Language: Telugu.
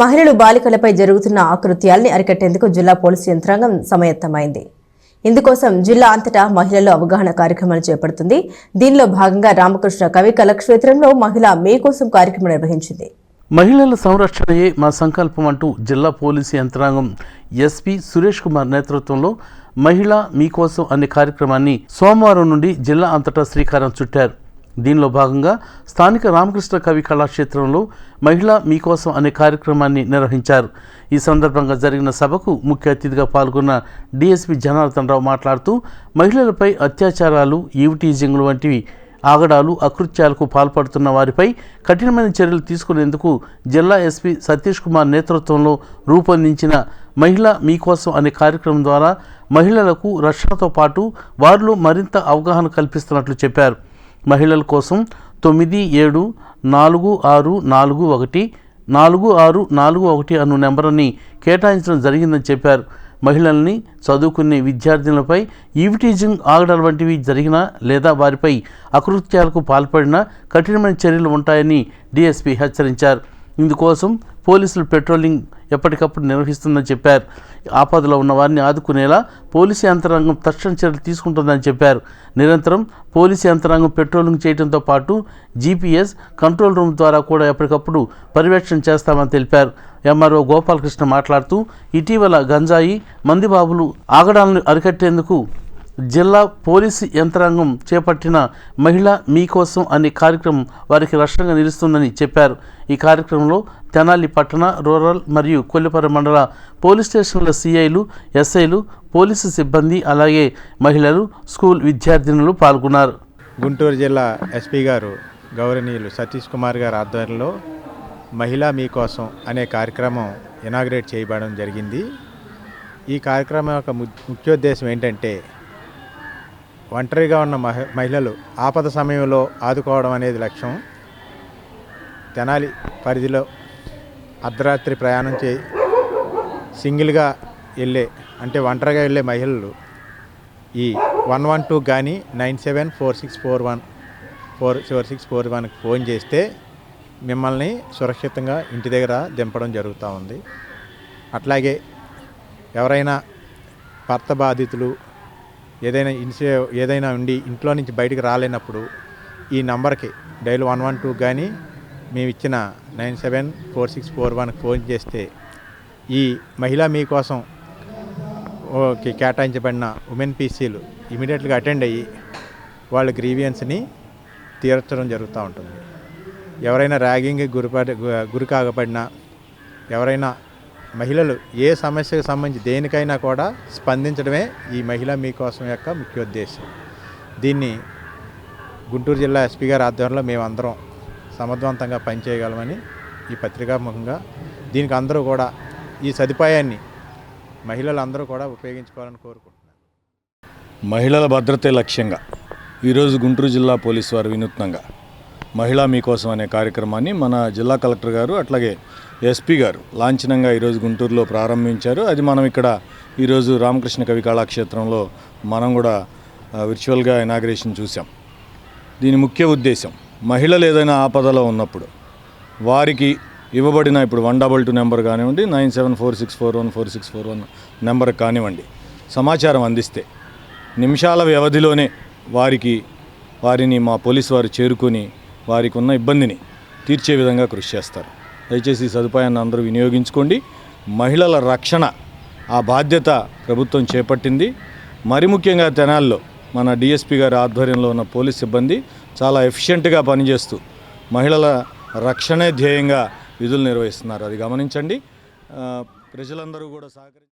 మహిళలు బాలికలపై జరుగుతున్న ఆకృత్యాల్ని అరికట్టేందుకు జిల్లా పోలీసు యంత్రాంగం సమయత్తమైంది. ఇందుకోసం జిల్లా అంతటా మహిళలు అవగాహన కార్యక్రమాలు చేపడుతుంది. దీనిలో భాగంగా రామకృష్ణ కవి కళక్షేత్రంలో మహిళ మే కోసం కార్యక్రమం నిర్వహించింది. మహిళల సంరక్షణయే మా సంకల్పం అంటూ జిల్లా పోలీసు యంత్రాంగం ఎస్పీ సురేష్ కుమార్ నేతృత్వంలో మహిళ మీకోసం అనే కార్యక్రమాన్ని సోమవారం నుండి జిల్లా అంతటా శ్రీకారం చుట్టారు. దీనిలో భాగంగా స్థానిక రామకృష్ణ కవి కళాక్షేత్రంలో మహిళ మీకోసం అనే కార్యక్రమాన్ని నిర్వహించారు. ఈ సందర్భంగా జరిగిన సభకు ముఖ్య అతిథిగా పాల్గొన్న డీఎస్పీ జనార్దన్ రావు మాట్లాడుతూ మహిళలపై అత్యాచారాలు ఈవిటీజింగ్లు వంటివి ఆగడాలు అకృత్యాలకు పాల్పడుతున్న వారిపై కఠినమైన చర్యలు తీసుకునేందుకు జిల్లా ఎస్పీ సతీష్ కుమార్ నేతృత్వంలో రూపొందించిన మహిళ మీకోసం అనే కార్యక్రమం ద్వారా మహిళలకు రక్షణతో పాటు వారిలో మరింత అవగాహన కల్పిస్తున్నట్లు చెప్పారు. మహిళల కోసం తొమ్మిది ఏడు నాలుగు ఆరు నాలుగు ఒకటి నాలుగు ఆరు నాలుగు ఒకటి అను నెంబర్ని కేటాయించడం జరిగిందని చెప్పారు. మహిళల్ని చదువుకునే విద్యార్థినులపై ఈవిటీజింగ్ ఆగడాల వంటివి జరిగినా లేదా వారిపై అకృత్యాలకు పాల్పడినా కఠినమైన చర్యలు ఉంటాయని డీఎస్పీ హెచ్చరించారు. ఇందుకోసం పోలీసులు పెట్రోలింగ్ ఎప్పటికప్పుడు నిర్వహిస్తుందని చెప్పారు. ఆపదలో ఉన్న వారిని ఆదుకునేలా పోలీసు యంత్రాంగం తక్షణ చర్యలు తీసుకుంటుందని చెప్పారు. నిరంతరం పోలీసు యంత్రాంగం పెట్రోలింగ్ చేయడంతో పాటు జీపీఎస్ కంట్రోల్ రూమ్ ద్వారా కూడా ఎప్పటికప్పుడు పర్యవేక్షణ చేస్తామని తెలిపారు. ఎంఆర్ఓ గోపాలకృష్ణ మాట్లాడుతూ ఇటీవల గంజాయి మందిబాబులు ఆగడాలను అరికట్టేందుకు జిల్లా పోలీసు యంత్రాంగం చేపట్టిన మహిళ మీకోసం అనే కార్యక్రమం వారికి రక్షణగా నిలుస్తుందని చెప్పారు. ఈ కార్యక్రమంలో తెనాలి పట్టణ రూరల్ మరియు కొల్లిపర మండల పోలీస్ స్టేషన్ల సిఐలు ఎస్ఐలు పోలీసు సిబ్బంది అలాగే మహిళలు స్కూల్ విద్యార్థినులు పాల్గొన్నారు. గుంటూరు జిల్లా ఎస్పీ గారు గౌరవనీయులు సతీష్ కుమార్ గారి ఆధ్వర్యంలో మహిళా మీకోసం అనే కార్యక్రమం ఇనాగ్రేట్ చేయబడడం జరిగింది. ఈ కార్యక్రమం యొక్క ము- ముఖ్యోద్దేశం ఏంటంటే ఒంటరిగా ఉన్న మహి మహిళలు ఆపద సమయంలో ఆదుకోవడం అనేది లక్ష్యం. తెనాలి పరిధిలో అర్ధరాత్రి ప్రయాణం చే సింగిల్గా వెళ్ళే అంటే ఒంటరిగా వెళ్ళే మహిళలు ఈ వన్ వన్ టూ కానీ nine seven four six four one four four six four వన్కి ఫోన్ చేస్తే మిమ్మల్ని సురక్షితంగా ఇంటి దగ్గర దింపడం జరుగుతూ ఉంది. అట్లాగే ఎవరైనా భర్త బాధితులు ఏదైనా ఇన్సే ఏదైనా ఉండి ఇంట్లో నుంచి బయటికి రాలేనప్పుడు ఈ నంబర్కి డైల్ వన్ వన్ టూ కానీ మేము ఇచ్చిన nine seven four six four వన్కి ఫోన్ చేస్తే ఈ మహిళ మీకోసం ఓకే కేటాయించబడిన ఉమెన్ పీసీలు ఇమీడియట్గా అటెండ్ అయ్యి వాళ్ళ గ్రీవియన్స్ని తీర్చడం జరుగుతూ ఉంటుంది. ఎవరైనా ర్యాగింగ్ గురిపడి గురి కాకపడినా ఎవరైనా మహిళలు ఏ సమస్యకు సంబంధించి దేనికైనా కూడా స్పందించడమే ఈ మహిళ మీకోసం యొక్క ముఖ్యోద్దేశం దీన్ని గుంటూరు జిల్లా ఎస్పీ గారి ఆధ్వర్యంలో మేమందరం సమర్థవంతంగా పనిచేయగలమని ఈ పత్రికాముఖంగా దీనికి అందరూ కూడా ఈ సదుపాయాన్ని మహిళలందరూ కూడా ఉపయోగించుకోవాలని కోరుకుంటున్నాను. మహిళల భద్రతే లక్ష్యంగా ఈరోజు గుంటూరు జిల్లా పోలీసు వారు వినూత్నంగా మహిళా మీకోసం అనే కార్యక్రమాన్ని మన జిల్లా కలెక్టర్ గారు అట్లాగే ఎస్పీ గారు లాంఛనంగా ఈరోజు గుంటూరులో ప్రారంభించారు. అది మనం ఇక్కడ ఈరోజు రామకృష్ణ కవి కళాక్షేత్రంలో మనం కూడా విర్చువల్గా ఇనాగ్రేషన్ చూసాం దీని ముఖ్య ఉద్దేశం మహిళలు ఏదైనా ఆపదలో ఉన్నప్పుడు వారికి ఇవ్వబడిన ఇప్పుడు వన్ డబల్ టూ నెంబర్ కానివ్వండి nine seven four six four one four six four one number కానివ్వండి సమాచారం అందిస్తే నిమిషాల వ్యవధిలోనే వారికి వారిని మా పోలీసు వారు చేరుకొని వారికి ఉన్న ఇబ్బందిని తీర్చే విధంగా కృషి చేస్తారు. దయచేసి ఈ సదుపాయాన్ని అందరూ వినియోగించుకోండి. మహిళల రక్షణ ఆ బాధ్యత ప్రభుత్వం చేపట్టింది. మరి ముఖ్యంగా తెనాల్లో మన డిఎస్పీ గారి ఆధ్వర్యంలో ఉన్న పోలీస్ సిబ్బంది చాలా ఎఫిషియెంట్గా పనిచేస్తూ మహిళల రక్షణే ధ్యేయంగా విధులు నిర్వహిస్తున్నారు. అది గమనించండి. ప్రజలందరూ కూడా సహకరి